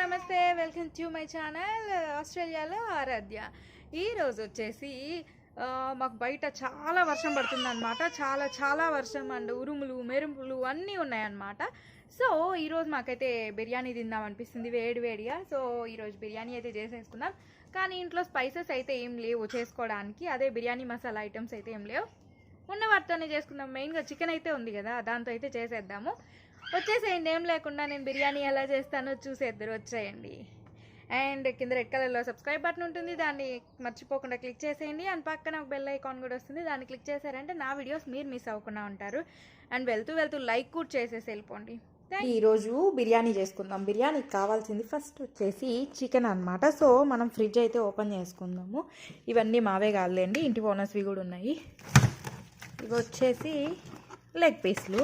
నమస్తే. Welcome to my channel ఆస్ట్రేలియాలో ఆరాధ్య. ఈరోజు వచ్చేసి మాకు బయట చాలా వర్షం పడుతుందన్నమాట. చాలా చాలా వర్షం అండ్ ఉరుములు మెరుపులు అన్నీ ఉన్నాయన్నమాట. సో ఈరోజు మాకైతే బిర్యానీ తిందాం అనిపిస్తుంది వేడి వేడిగా. సో ఈరోజు బిర్యానీ అయితే చేసేసుకుందాం. కానీ ఇంట్లో స్పైసెస్ అయితే ఏం లేవు చేసుకోవడానికి. అదే బిర్యానీ మసాలా ఐటమ్స్ అయితే ఏం లేవు. ఉన్న వాటితోనే చేసుకుందాం. మెయిన్గా చికెన్ అయితే ఉంది కదా దాంతో అయితే చేసేద్దాము. వచ్చేసేయండి ఏం లేకుండా నేను బిర్యానీ ఎలా చేస్తానో చూసేద్దరు వచ్చేయండి. అండ్ కింద రెడ్ కలర్లో సబ్స్క్రైబ్ బటన్ ఉంటుంది దాన్ని మర్చిపోకుండా క్లిక్ చేసేయండి. అండ్ పక్కన ఒక బెల్ ఐకాన్ కూడా వస్తుంది దాన్ని క్లిక్ చేశారంటే నా వీడియోస్ మీరు మిస్ అవ్వకుండా ఉంటారు. అండ్ వెళ్తూ వెళ్తూ లైక్ కూడా చేసేసి వెళ్ళిపోండి. ఈరోజు బిర్యానీ చేసుకుందాం. బిర్యానీకి కావాల్సింది ఫస్ట్ వచ్చేసి చికెన్ అనమాట సో మనం ఫ్రిడ్జ్ అయితే ఓపెన్ చేసుకుందాము. ఇవన్నీ మావే కాదులేండి ఇంటి బోనస్వి కూడా ఉన్నాయి. ఇవి వచ్చేసి లెగ్ పీస్లు.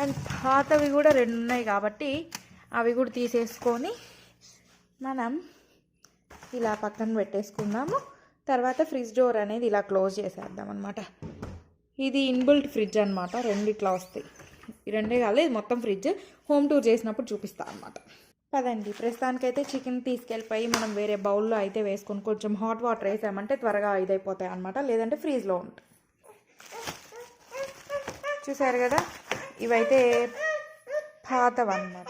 అండ్ పాతవి కూడా రెండు ఉన్నాయి కాబట్టి అవి కూడా తీసేసుకొని మనం ఇలా పక్కన పెట్టేసుకుందాము. తర్వాత ఫ్రిడ్జ్ డోర్ అనేది ఇలా క్లోజ్ చేసేద్దాం అనమాట ఇది ఇన్బిల్ట్ ఫ్రిడ్జ్ అనమాట రెండు ఇట్లా వస్తాయి. ఈ రెండే కాదు ఇది మొత్తం ఫ్రిడ్జ్. హోమ్ టూర్ చేసినప్పుడు చూపిస్తా అనమాట పదండి. ప్రస్తుతానికైతే చికెన్ తీసుకెళ్ళిపోయి మనం వేరే బౌల్లో అయితే వేసుకొని కొంచెం హాట్ వాటర్ వేసామంటే త్వరగా ఇదైపోతాయి అనమాట లేదంటే ఫ్రీజ్లో ఉంటాయి. చూసారు కదా? ఇవైతే పాతవన్నమాట.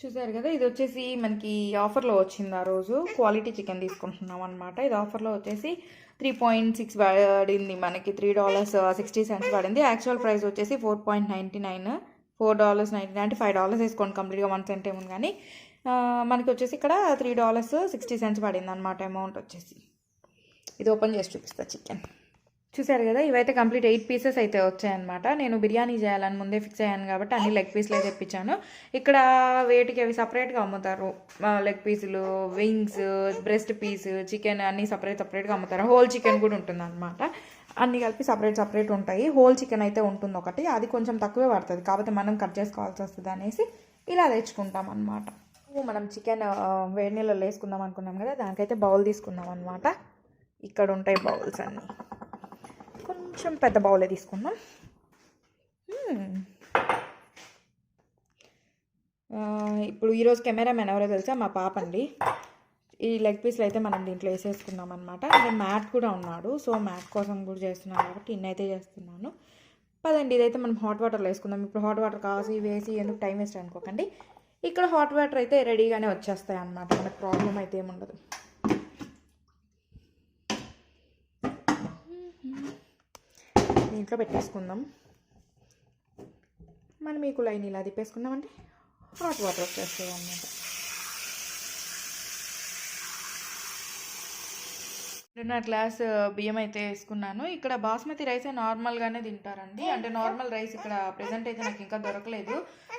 చూసారు కదా ఇది వచ్చేసి మనకి ఆఫర్లో వచ్చింది ఆ రోజు. క్వాలిటీ చికెన్ తీసుకుంటున్నాం అనమాట ఇది ఆఫర్లో వచ్చేసి త్రీ పాయింట్ సిక్స్ పడింది మనకి. త్రీ డాలర్స్ సిక్స్టీ సెంట్స్ పడింది. యాక్చువల్ ప్రైస్ వచ్చేసి four point ninety nine. Four dollars ninety nine five dollars వేసుకోండి కంప్లీట్గా వన్ సెంట్ ఏముంది కానీ. మనకి వచ్చేసి ఇక్కడ త్రీ డాలర్స్ సిక్స్టీ సెంట్స్ పడింది అనమాట అమౌంట్ వచ్చేసి. ఇది ఓపెన్ చేసి చూపిస్తా చికెన్. చూసారు కదా? ఇవైతే కంప్లీట్ ఎయిట్ పీసెస్ అయితే వచ్చాయన్నమాట. నేను బిర్యానీ చేయాలని ముందే ఫిక్స్ అయ్యాను కాబట్టి అన్ని లెగ్ పీస్లు అయితే తెప్పించాను. ఇక్కడ వేటికి అవి సపరేట్గా అమ్ముతారు. లెగ్ పీసులు వింగ్స్ బ్రెస్ట్ పీస్ చికెన్ అన్ని సపరేట్ సపరేట్గా అమ్ముతారు. హోల్ చికెన్ కూడా ఉంటుంది అనమాట అన్ని కలిపి సపరేట్ సపరేట్ ఉంటాయి. హోల్ చికెన్ అయితే ఉంటుంది ఒకటి అది కొంచెం తక్కువే పడుతుంది. కాకపోతే మనం కట్ చేసుకోవాల్సి వస్తుంది అనేసి ఇలా తెచ్చుకుంటాం అనమాట మనం చికెన్ వేడి నీళ్ళలో వేసుకుందాం అనుకున్నాం కదా? దానికైతే బౌల్ తీసుకుందాం అనమాట ఇక్కడ ఉంటాయి బౌల్స్ అన్నీ. కొంచెం పెద్ద బౌలే తీసుకుందాం. ఇప్పుడు ఈరోజు కెమెరామెన్ ఎవరో తెలుసా? మా పాప అండి ఈ లెగ్ పీస్లు అయితే మనం దీంట్లో వేసేసుకున్నాం అనమాట అంటే మ్యాట్ కూడా ఉన్నాడు. సో మ్యాట్ కోసం కూడా చేస్తున్నాను కాబట్టి ఇన్నైతే చేస్తున్నాను. పదండి ఇదైతే మనం హాట్ వాటర్లో వేసుకుందాం. ఇప్పుడు హాట్ వాటర్ కాసి వేసి ఎందుకు టైం వేస్ట్ అనుకోకండి. ఇక్కడ హాట్ వాటర్ అయితే రెడీగానే వచ్చేస్తాయి అన్నమాట మనకు ప్రాబ్లం అయితే ఏముండదు. దీంట్లో పెట్టేసుకుందాం. మనం ఈ కుళాయిని ఇలా తిప్పేసుకుందామంటే హాట్ వాటర్ వచ్చేస్తాయి అన్నమాట. రెండున్నర గ్లాస్ బియ్యం అయితే వేసుకున్నాను. ఇక్కడ బాస్మతి రైస్ నార్మల్గానే తింటారండి. అంటే నార్మల్ రైస్ ఇక్కడ ప్రెజెంట్ అయితే నాకు ఇంకా దొరకలేదు.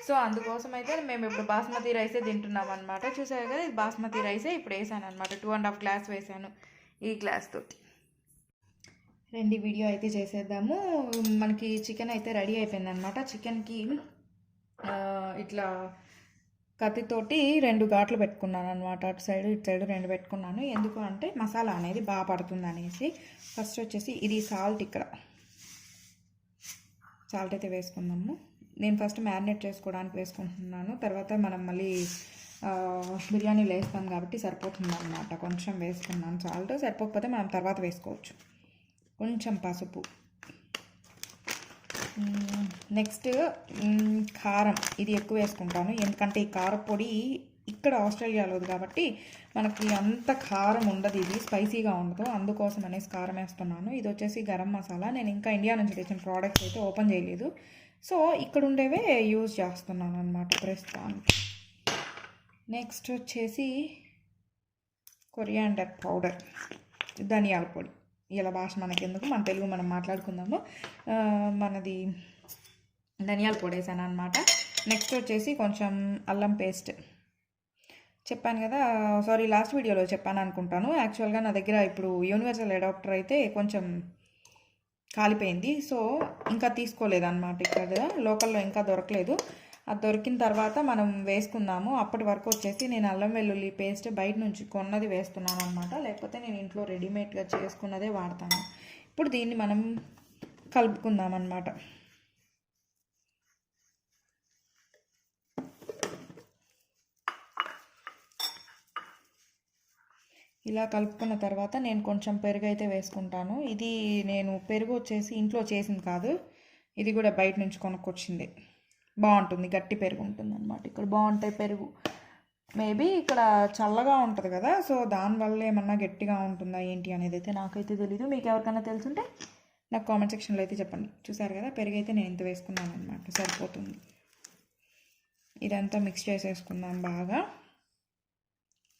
సో అందుకోసం అయితే మేము ఇప్పుడు బాస్మతి రైసే తింటున్నాం అనమాట చూసారు కదా ఇది బాస్మతి రైసే ఇప్పుడు వేసాను అనమాట టూ అండ్ హాఫ్ గ్లాస్ వేసాను ఈ గ్లాస్ తోటి. రెండు వీడియో అయితే చేసేద్దాము. మనకి చికెన్ అయితే రెడీ అయిపోయింది అనమాట చికెన్కి ఇట్లా కత్తితోటి రెండు ఘాట్లు పెట్టుకున్నాను అనమాట అటు సైడ్ ఇటు సైడ్ రెండు పెట్టుకున్నాను. ఎందుకు అంటే మసాలా అనేది బాగా పడుతుంది అనేసి ఫస్ట్ వచ్చేసి ఇది సాల్ట్ ఇక్కడ. సాల్ట్ అయితే వేసుకుందాము. నేను ఫస్ట్ మ్యారినేట్ చేసుకోవడానికి వేసుకుంటున్నాను. తర్వాత మనం మళ్ళీ బిర్యానీలు వేస్తాం కాబట్టి సరిపోతుంది అనమాట కొంచెం వేసుకున్నాను సాల్ట్. సరిపోకపోతే మనం తర్వాత వేసుకోవచ్చు. కొంచెం పసుపు నెక్స్ట్ కారం. ఇది ఎక్కువ వేసుకుంటాను. ఎందుకంటే ఈ కారపొడి ఇక్కడ ఆస్ట్రేలియాలో కాబట్టి మనకి అంత కారం ఉండదు. ఇది స్పైసీగా ఉండదు. అందుకోసం అనేసి కారం వేస్తున్నాను. ఇది వచ్చేసి గరం మసాలా. నేను ఇంకా ఇండియా నుంచి తెచ్చిన ప్రోడక్ట్స్ అయితే ఓపెన్ చేయలేదు. సో ఇక్కడ ఉండేవే యూజ్ చేస్తున్నాను అనమాట ప్రస్తుతానికి. నెక్స్ట్ వచ్చేసి కొరియాండర్ పౌడర్ ధనియాల పొడి. ఇలా భాష మనకెందుకు? మన తెలుగు మనం మాట్లాడుకుందాము. మనది ధనియాల పొడి వేసాను అనమాట నెక్స్ట్ వచ్చేసి కొంచెం అల్లం పేస్ట్. చెప్పాను కదా సారీ లాస్ట్ వీడియోలో చెప్పాను అనుకుంటాను. యాక్చువల్గా నా దగ్గర ఇప్పుడు యూనివర్సల్ అడాప్టర్ అయితే కొంచెం కాలిపోయింది. సో ఇంకా తీసుకోలేదన్నమాట ఇక్కడ. లోకల్లో ఇంకా దొరకలేదు. అది దొరికిన తర్వాత మనం వేసుకుందాము. అప్పటి వరకు వచ్చేసి నేను అల్లం వెల్లుల్లి పేస్ట్ బయట నుంచి కొన్నది వేస్తున్నాను అనమాట లేకపోతే నేను ఇంట్లో రెడీమేడ్గా చేసుకున్నదే వాడతాను. ఇప్పుడు దీన్ని మనం కలుపుకుందాం అనమాట ఇలా కలుపుకున్న తర్వాత నేను కొంచెం పెరుగు అయితే వేసుకుంటాను. ఇది నేను పెరుగు వచ్చేసి ఇంట్లో చేసింది కాదు. ఇది కూడా బయట నుంచి కొనుక్కొచ్చింది. బాగుంటుంది గట్టి పెరుగు ఉంటుంది అనమాట ఇక్కడ బాగుంటాయి పెరుగు. మేబీ ఇక్కడ చల్లగా ఉంటుంది కదా సో దానివల్ల ఏమన్నా గట్టిగా ఉంటుందా ఏంటి అనేది అయితే నాకైతే తెలీదు. మీకు ఎవరికైనా తెలుసుంటే నాకు కామెంట్ సెక్షన్లో అయితే చెప్పండి. చూసారు కదా పెరుగు అయితే నేను ఇంత వేసుకున్నాను అనమాట సరిపోతుంది. ఇదంతా మిక్స్ చేసేసుకుందాం బాగా.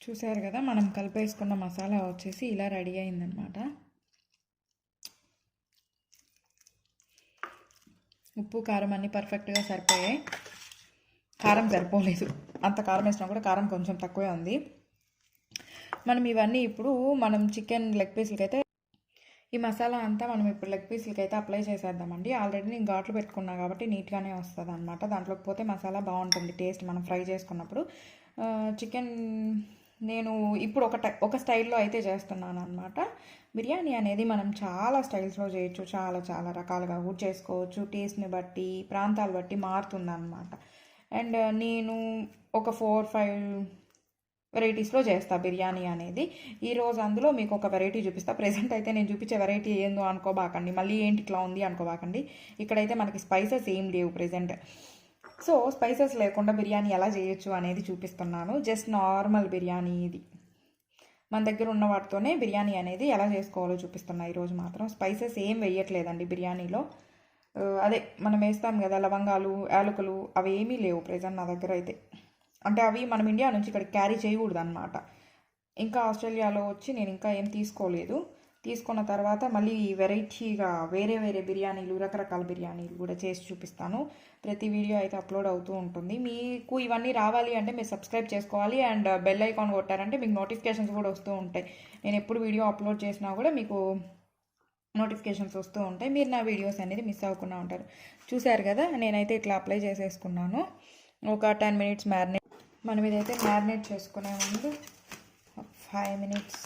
చూసారు కదా మనం కలిపేసుకున్న మసాలా వచ్చేసి ఇలా రెడీ అయిందనమాట ఉప్పు కారం అన్నీ పర్ఫెక్ట్గా సరిపోయాయి. కారం సరిపోలేదు. అంత కారం వేసినా కూడా కారం కొంచెం తక్కువే ఉంది. మనం ఇవన్నీ ఇప్పుడు మనం చికెన్ లెగ్ పీసులకి అయితే ఈ మసాలా అంతా మనం ఇప్పుడు లెగ్ పీసులకి అయితే అప్లై చేసేద్దామండి. ఆల్రెడీ నేను ఘాట్లు పెట్టుకున్నా కాబట్టి నీట్గానే వస్తుంది అనమాట దాంట్లోకి పోతే మసాలా బాగుంటుంది టేస్ట్ మనం ఫ్రై చేసుకున్నప్పుడు. చికెన్ నేను ఇప్పుడు ఒక ఒక స్టైల్లో అయితే చేస్తున్నాను అనమాట బిర్యానీ అనేది మనం చాలా స్టైల్స్లో చేయొచ్చు చాలా చాలా రకాలుగా కూడా చేసుకోవచ్చు. టేస్ట్ని బట్టి ప్రాంతాలు బట్టి మారుతుందన్నమాట. అండ్ నేను ఒక ఫోర్ ఫైవ్ వెరైటీస్లో చేస్తా బిర్యానీ అనేది. ఈరోజు అందులో మీకు ఒక వెరైటీ చూపిస్తా. ప్రెసెంట్ అయితే నేను చూపించే వెరైటీ ఏందో అనుకోబాకండి. మళ్ళీ ఏంటి ఇట్లా ఉంది అనుకోబాకండి. ఇక్కడైతే మనకి స్పైసెస్ ఏం లేవు ప్రెసెంట్. సో స్పైసెస్ లేకుండా బిర్యానీ ఎలా చేయొచ్చు అనేది చూపిస్తున్నాను. జస్ట్ నార్మల్ బిర్యానీ ఇది. మన దగ్గర ఉన్న వాటితోనే బిర్యానీ అనేది ఎలా చేసుకోవాలో చూపిస్తున్నా. ఈరోజు మాత్రం స్పైసెస్ ఏం వేయట్లేదండి బిర్యానీలో. అదే మనం వేస్తాం కదా లవంగాలు యాలకులు అవి ఏమీ లేవు ప్రెజెంట్ నా దగ్గర అయితే. అంటే అవి మనం ఇండియా నుంచి ఇక్కడ క్యారీ చేయకూడదు అనమాట ఇంకా ఆస్ట్రేలియాలో వచ్చి నేను ఇంకా ఏం తీసుకోలేదు. తీసుకున్న తర్వాత మళ్ళీ వెరైటీగా వేరే వేరే బిర్యానీలు రకరకాల బిర్యానీలు కూడా చేసి చూపిస్తాను. ప్రతి వీడియో అయితే అప్లోడ్ అవుతూ ఉంటుంది. మీకు ఇవన్నీ రావాలి అంటే మీరు సబ్స్క్రైబ్ చేసుకోవాలి అండ్ బెల్ ఐకాన్ కొట్టారంటే మీకు నోటిఫికేషన్స్ కూడా వస్తూ ఉంటాయి. నేను ఎప్పుడు వీడియో అప్లోడ్ చేసినా కూడా మీకు నోటిఫికేషన్స్ వస్తూ ఉంటాయి. మీరు నా వీడియోస్ అనేది మిస్ అవ్వకుండా ఉంటారు. చూశారు కదా? నేనైతే ఇట్లా అప్లై చేసేసుకున్నాను. ఒక టెన్ మినిట్స్ మ్యారినేట్ మనం ఇదైతే మ్యారినేట్ చేసుకునే ముందు ఫైవ్ మినిట్స్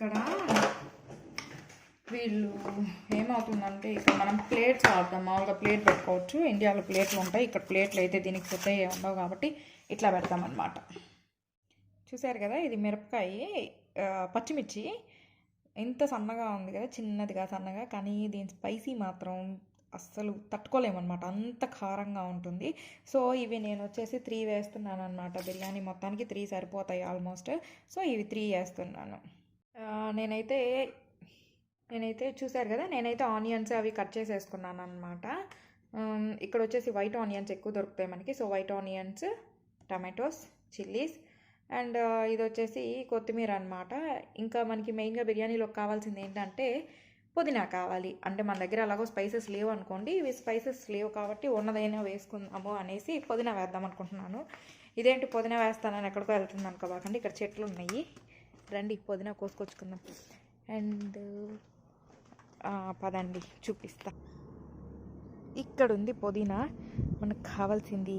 ఇక్కడ వీళ్ళు ఏమవుతుందంటే ఇక్కడ మనం ప్లేట్స్ వాడతాం. మామూలుగా ప్లేట్ పెట్టుకోవచ్చు. ఇండియాలో ప్లేట్లు ఉంటాయి. ఇక్కడ ప్లేట్లు అయితే దీనికి సెట్ అయ్యే ఉండవు కాబట్టి ఇట్లా పెడతామన్నమాట చూసారు కదా? ఇది మిరపకాయ పచ్చిమిర్చి. ఇంత సన్నగా ఉంది కదా? చిన్నదిగా సన్నగా. కానీ దీని స్పైసీ మాత్రం అస్సలు తట్టుకోలేమన్నమాట. అంత కారంగా ఉంటుంది. సో ఇవి నేను వచ్చేసి త్రీ వేస్తున్నాను అనమాట బిర్యానీ మొత్తానికి త్రీ సరిపోతాయి ఆల్మోస్ట్. సో ఇవి త్రీ వేస్తున్నాను. నేనైతే నేనైతే చూసారు కదా నేనైతే ఆనియన్స్ అవి కట్ చేసేసుకున్నాను అనమాట ఇక్కడ వచ్చేసి వైట్ ఆనియన్స్ ఎక్కువ దొరుకుతాయి మనకి. So white onions tomatoes chillies and ఇది వచ్చేసి కొత్తిమీర అనమాట ఇంకా మనకి మెయిన్గా బిర్యానీలో కావాల్సింది ఏంటంటే పుదీనా కావాలి. అంటే మన దగ్గర అలాగో స్పైసెస్ లేవు అనుకోండి ఇవి స్పైసెస్ లేవు కాబట్టి ఉన్నదైనా వేసుకుందాము అనేసి పుదీనా వేద్దాం అనుకుంటున్నాను ఇదేంటి పుదీనా వేస్తానని ఎక్కడికో వెళ్తుంది అనుకోబాకండి ఇక్కడ చెట్లు ఉన్నాయి రండి పుదీనా కోసుకొచ్చుకుందాం. అండ్ పదండి చూపిస్తా. ఇక్కడ ఉంది పుదీనా. మనకు కావాల్సింది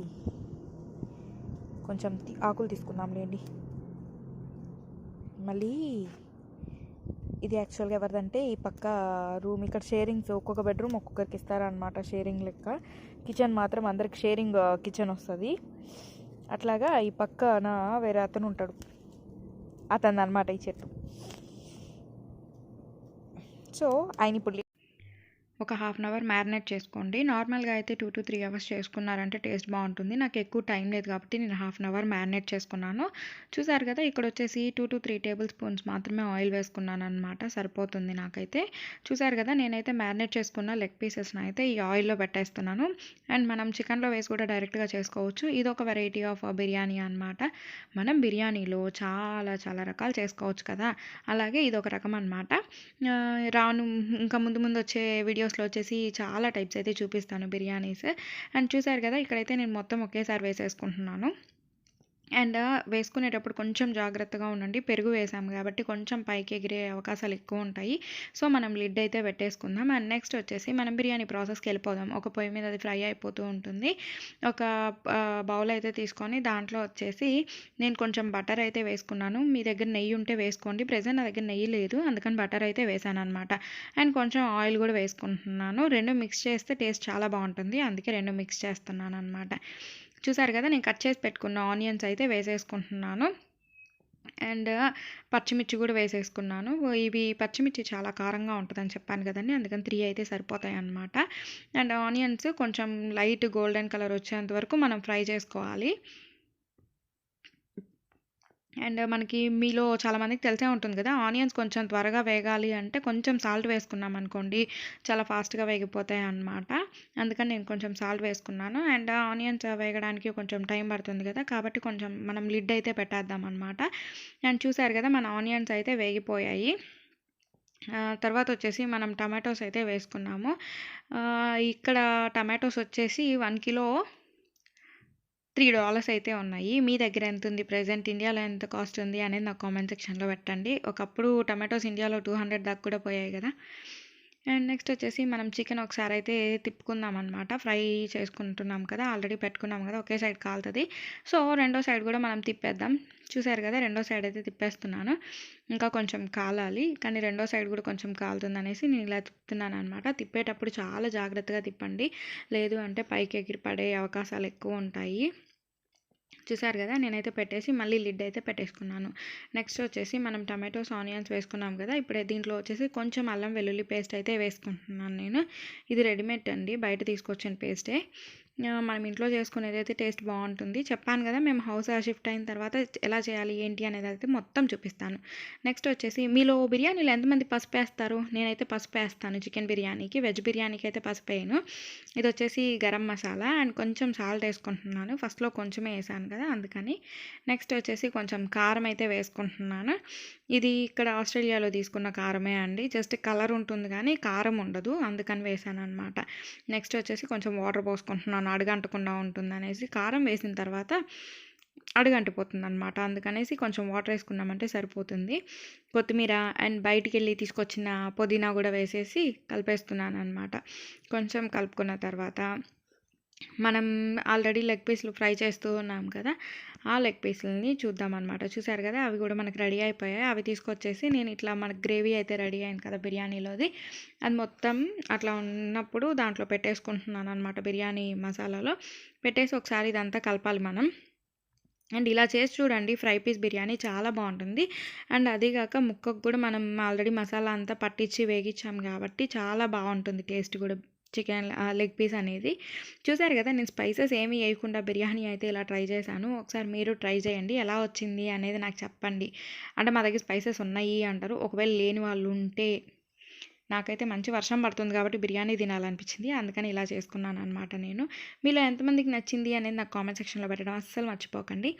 కొంచెం ఆకులు తీసుకుందాంలేండి మళ్ళీ ఇది యాక్చువల్గా ఎవరిదంటే ఈ పక్క రూమ్ ఇక్కడ షేరింగ్స్ ఒక్కొక్క బెడ్రూమ్ ఒక్కొక్కరికి ఇస్తారనమాట షేరింగ్ లెక్క. కిచెన్ మాత్రం అందరికి షేరింగ్ కిచెన్ వస్తుంది. అట్లాగా ఈ పక్కన వేరే అతను ఉంటాడు. అతను అనమాట ఈ చెట్టు. సో ఆయన ఇప్పుడు ఒక హాఫ్ అన్ అవర్ మ్యారినేట్ చేసుకోండి. నార్మల్గా అయితే టూ టు త్రీ అవర్స్ చేసుకున్నారంటే టేస్ట్ బాగుంటుంది. నాకు ఎక్కువ టైం లేదు కాబట్టి నేను హాఫ్ అన్ అవర్ మ్యారినేట్ చేసుకున్నాను. చూసారు కదా ఇక్కడ వచ్చేసి two to three tablespoons మాత్రమే ఆయిల్ వేసుకున్నాను అనమాట సరిపోతుంది నాకైతే. చూసారు కదా నేనైతే మ్యారినేట్ చేసుకున్న లెగ్ పీసెస్ని అయితే ఈ ఆయిల్లో పెట్టేస్తున్నాను. అండ్ మనం చికెన్లో వేసి కూడా డైరెక్ట్గా చేసుకోవచ్చు. ఇది ఒక వెరైటీ ఆఫ్ బిర్యానీ అనమాట మనం బిర్యానీలో చాలా చాలా రకాలు చేసుకోవచ్చు కదా. అలాగే ఇది ఒక రకం అనమాట రాను ఇంకా ముందు ముందు వచ్చే వీడియోస్ వీడియోస్లో వచ్చేసి చాలా టైప్స్ అయితే చూపిస్తాను బిర్యానీస్. అండ్ చూసారు కదా ఇక్కడైతే నేను మొత్తం ఒకేసారి వేసేసుకుంటున్నాను. అండ్ వేసుకునేటప్పుడు కొంచెం జాగ్రత్తగా ఉండండి. పెరుగు వేసాము కాబట్టి కొంచెం పైకి ఎగిరే అవకాశాలు ఎక్కువ ఉంటాయి. సో మనం లిడ్ అయితే పెట్టేసుకుందాం. అండ్ నెక్స్ట్ వచ్చేసి మనం బిర్యానీ ప్రాసెస్కి వెళ్ళిపోదాం. ఒక పొయ్యి మీద అది ఫ్రై అయిపోతూ ఉంటుంది. ఒక బౌల్ అయితే తీసుకొని దాంట్లో వచ్చేసి నేను కొంచెం బటర్ అయితే వేసుకున్నాను. మీ దగ్గర నెయ్యి ఉంటే వేసుకోండి. ప్రజెంట్ నా దగ్గర నెయ్యి లేదు. అందుకని బటర్ అయితే వేసాను అనమాట అండ్ కొంచెం ఆయిల్ కూడా వేసుకుంటున్నాను. రెండు మిక్స్ చేస్తే టేస్ట్ చాలా బాగుంటుంది. అందుకే రెండు మిక్స్ చేస్తున్నాను అనమాట చూసారు కదా నేను కట్ చేసి పెట్టుకున్న ఆనియన్స్ అయితే వేసేసుకుంటున్నాను. అండ్ పచ్చిమిర్చి కూడా వేసేసుకున్నాను. ఇవి పచ్చిమిర్చి చాలా కారంగా ఉంటుందని చెప్పాను కదండి అందుకని త్రీ అయితే సరిపోతాయి అన్నమాట. అండ్ ఆనియన్స్ కొంచెం లైట్ గోల్డెన్ కలర్ వచ్చేంత వరకు మనం ఫ్రై చేసుకోవాలి. అండ్ మనకి మీలో చాలామందికి తెలిసే ఉంటుంది కదా ఆనియన్స్ కొంచెం త్వరగా వేగాలి అంటే కొంచెం సాల్ట్ వేసుకున్నాం అనుకోండి చాలా ఫాస్ట్గా వేగిపోతాయి అన్నమాట. అందుకని నేను కొంచెం సాల్ట్ వేసుకున్నాను. అండ్ ఆనియన్స్ వేగడానికి కొంచెం టైం పడుతుంది కదా కాబట్టి కొంచెం మనం లిడ్ అయితే పెట్టేద్దాం అనమాట అండ్ చూసారు కదా మన ఆనియన్స్ అయితే వేగిపోయాయి. తర్వాత వచ్చేసి మనం టమాటోస్ అయితే వేసుకున్నాము. ఇక్కడ టమాటోస్ వచ్చేసి వన్ కిలో త్రీ డాలర్స్ అయితే ఉన్నాయి. మీ దగ్గర ఎంత ఉంది? ప్రజెంట్ ఇండియాలో ఎంత కాస్ట్ ఉంది? అనేది నాకు కామెంట్ సెక్షన్లో పెట్టండి. ఒకప్పుడు టమాటోస్ ఇండియాలో టూ హండ్రెడ్ దాకా కూడా పోయాయి కదా. అండ్ నెక్స్ట్ వచ్చేసి మనం చికెన్ ఒకసారి అయితే తిప్పుకుందాం అనమాట ఫ్రై చేసుకుంటున్నాం కదా ఆల్రెడీ పెట్టుకున్నాం కదా ఒకే సైడ్ కాలుతుంది. సో రెండో సైడ్ కూడా మనం తిప్పేద్దాం. చూసారు కదా రెండో సైడ్ అయితే తిప్పేస్తున్నాను. ఇంకా కొంచెం కాలాలి కానీ రెండో సైడ్ కూడా కొంచెం కాలుతుంది అనేసి నేను ఇలా తిప్పుతున్నాను అనమాట తిప్పేటప్పుడు చాలా జాగ్రత్తగా తిప్పండి. లేదు అంటే పైకి ఎగిరి పడే అవకాశాలు ఎక్కువ ఉంటాయి. చూసారు కదా నేనైతే పెట్టేసి మళ్ళీ లిడ్ అయితే పెట్టేసుకున్నాను. నెక్స్ట్ వచ్చేసి మనం టమాటోస్ ఆనియన్స్ వేసుకున్నాం కదా ఇప్పుడే దీంట్లో వచ్చేసి కొంచెం అల్లం వెల్లుల్లి పేస్ట్ అయితే వేసుకుంటున్నాను నేను. ఇది రెడీమేడ్ అండి బయట తీసుకొచ్చిన పేస్టే. మనం ఇంట్లో చేసుకునేది అయితే టేస్ట్ బాగుంటుంది. చెప్పాను కదా మేము హౌస్ షిఫ్ట్ అయిన తర్వాత ఎలా చేయాలి ఏంటి అనేది అయితే మొత్తం చూపిస్తాను. నెక్స్ట్ వచ్చేసి మీలో బిర్యానీలో ఎంతమంది పసుపు వేస్తారు? నేనైతే పసుపు వేస్తాను చికెన్ బిర్యానీకి వెజ్ బిర్యానీకి అయితే పసుపు వేయను. ఇది వచ్చేసి గరం మసాలా అండ్ కొంచెం సాల్ట్ వేసుకుంటున్నాను. ఫస్ట్లో కొంచెమే వేసాను కదా అందుకని. నెక్స్ట్ వచ్చేసి కొంచెం కారం అయితే వేసుకుంటున్నాను. ఇది ఇక్కడ ఆస్ట్రేలియాలో తీసుకున్న కారమే అండి. జస్ట్ కలర్ ఉంటుంది కానీ కారం ఉండదు అందుకని వేసాను అనమాట నెక్స్ట్ వచ్చేసి కొంచెం వాటర్ పోసుకుంటున్నాను. అడుగంటకుండా ఉంటుంది అనేసి కారం వేసిన తర్వాత అడుగంటిపోతుంది అనమాట అందుకనేసి కొంచెం వాటర్ వేసుకున్నామంటే సరిపోతుంది. కొత్తిమీర అండ్ బయటికి వెళ్ళి తీసుకొచ్చిన పుదీనా కూడా వేసేసి కలిపేస్తున్నాను అనమాట కొంచెం కలుపుకున్న తర్వాత మనం ఆల్రెడీ లెగ్ పీస్లు ఫ్రై చేస్తూ ఉన్నాం కదా ఆ లెగ్ పీసులని చూద్దాం అనమాట చూసారు కదా అవి కూడా మనకు రెడీ అయిపోయాయి. అవి తీసుకొచ్చేసి నేను ఇట్లా మనకు గ్రేవీ అయితే రెడీ అయింది కదా బిర్యానీలోది. అది మొత్తం అట్లా ఉన్నప్పుడు దాంట్లో పెట్టేసుకుంటున్నాను అనమాట బిర్యానీ మసాలాలో. పెట్టేసి ఒకసారి ఇదంతా కలపాలి మనం. అండ్ ఇలా చేసి చూడండి ఫ్రై పీస్ బిర్యానీ చాలా బాగుంటుంది. అండ్ అదీగాక ముక్కకు కూడా మనం ఆల్రెడీ మసాలా అంతా పట్టించి వేగించాం కాబట్టి చాలా బాగుంటుంది టేస్ట్ కూడా. చికెన్ లెగ్ పీస్ అనేది. చూసారు కదా నేను స్పైసెస్ ఏమి వేయకుండా బిర్యానీ అయితే ఇలా ట్రై చేశాను. ఒకసారి మీరు ట్రై చేయండి ఎలా వచ్చింది అనేది నాకు చెప్పండి. అంటే మా దగ్గర స్పైసెస్ ఉన్నాయి అంటారు. ఒకవేళ లేని వాళ్ళు ఉంటే నాకైతే మంచి వర్షం పడుతుంది కాబట్టి బిర్యానీ తినాలనిపించింది. అందుకని ఇలా చేసుకున్నాను అనమాట నేను. మీలో ఎంతమందికి నచ్చింది అనేది నాకు కామెంట్ సెక్షన్లో పెట్టడం అస్సలు మర్చిపోకండి.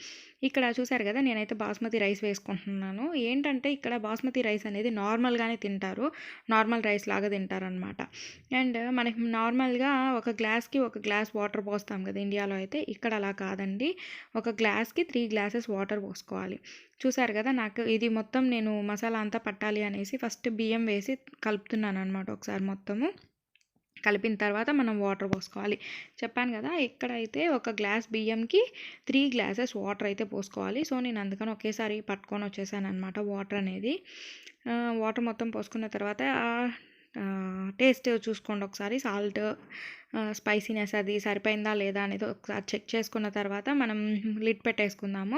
ఇక్కడ చూసారు కదా నేనైతే బాస్మతి రైస్ వేసుకుంటున్నాను. ఏంటంటే ఇక్కడ బాస్మతి రైస్ అనేది నార్మల్గానే తింటారు. నార్మల్ రైస్ లాగా తింటారనమాట అండ్ మనకి నార్మల్గా ఒక గ్లాస్కి ఒక గ్లాస్ వాటర్ పోస్తాం కదా ఇండియాలో అయితే. ఇక్కడ అలా కాదండి. ఒక గ్లాస్కి త్రీ గ్లాసెస్ వాటర్ పోసుకోవాలి. చూసారు కదా నాకు ఇది మొత్తం నేను మసాలా అంతా పట్టాలి అనేసి ఫస్ట్ బియ్యం వేసి కలుపుతున్నాను అనమాట ఒకసారి మొత్తము. కలిపిన తర్వాత మనం వాటర్ పోసుకోవాలి. చెప్పాను కదా ఇక్కడైతే ఒక గ్లాస్ బియ్యంకి త్రీ గ్లాసెస్ వాటర్ అయితే పోసుకోవాలి. సో నేను అందుకని ఒకేసారి పట్టుకొని వచ్చేసాను అనమాట వాటర్ అనేది. వాటర్ మొత్తం పోసుకున్న తర్వాత టేస్ట్ చూసుకోండి ఒకసారి. సాల్ట్ స్పైసీనెస్ అది సరిపోయిందా లేదా అనేది ఒకసారి చెక్ చేసుకున్న తర్వాత మనం లిడ్ పెట్టేసుకుందాము.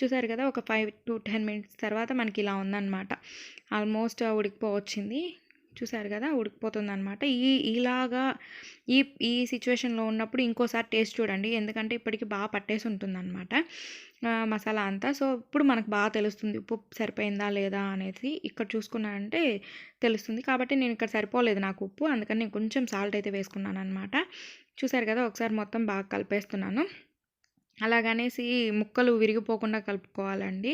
చూసారు కదా ఒక ఫైవ్ టు టెన్ మినిట్స్ తర్వాత మనకి ఇలా ఉందన్నమాట. ఆల్మోస్ట్ ఉడికిపోవచ్చింది. చూసారు కదా ఉడికిపోతుంది అనమాట ఈ ఇలాగా ఈ ఈ సిచ్యువేషన్లో ఉన్నప్పుడు ఇంకోసారి టేస్ట్ చూడండి. ఎందుకంటే ఇప్పటికి బాగా పట్టేసి ఉంటుంది అనమాట మసాలా అంతా. సో ఇప్పుడు మనకు బాగా తెలుస్తుంది ఉప్పు సరిపోయిందా లేదా అనేది ఇక్కడ చూసుకున్నానంటే తెలుస్తుంది. కాబట్టి నేను ఇక్కడ సరిపోలేదు నాకు ఉప్పు. అందుకని నేను కొంచెం సాల్ట్ అయితే వేసుకున్నాను అనమాట చూసారు కదా ఒకసారి మొత్తం బాగా కలిపేస్తున్నాను. అలాగనేసి ముక్కలు విరిగిపోకుండా కలుపుకోవాలండి.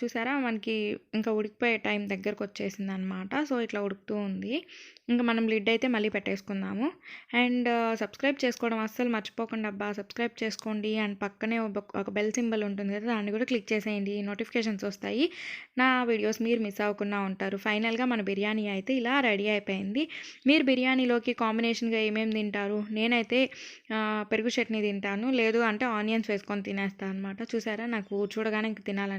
చూసారా? మనకి ఇంకా ఉడికిపోయే టైం దగ్గరకు వచ్చేసింది అనమాట సో ఇట్లా ఉడుకుతూ ఉంది. ఇంకా మనం లిడ్ అయితే మళ్ళీ పెట్టేసుకుందాము. అండ్ సబ్స్క్రైబ్ చేసుకోవడం అస్సలు మర్చిపోకుండా అబ్బా! సబ్స్క్రైబ్ చేసుకోండి. అండ్ పక్కనే ఒక ఒక బెల్ సింబల్ ఉంటుంది కదా దాన్ని కూడా క్లిక్ చేసేయండి. నోటిఫికేషన్స్ వస్తాయి. నా వీడియోస్ మీరు మిస్ అవ్వకుండా ఉంటారు. ఫైనల్గా మన బిర్యానీ అయితే ఇలా రెడీ అయిపోయింది. మీరు బిర్యానీలోకి కాంబినేషన్గా ఏమేమి తింటారు? నేనైతే పెరుగు చట్నీ తింటాను. లేదు అంటే ఆనియన్స్ వేసుకొని తినేస్తాను అనమాట చూసారా? నాకు చూడగానే ఇంక తినాలని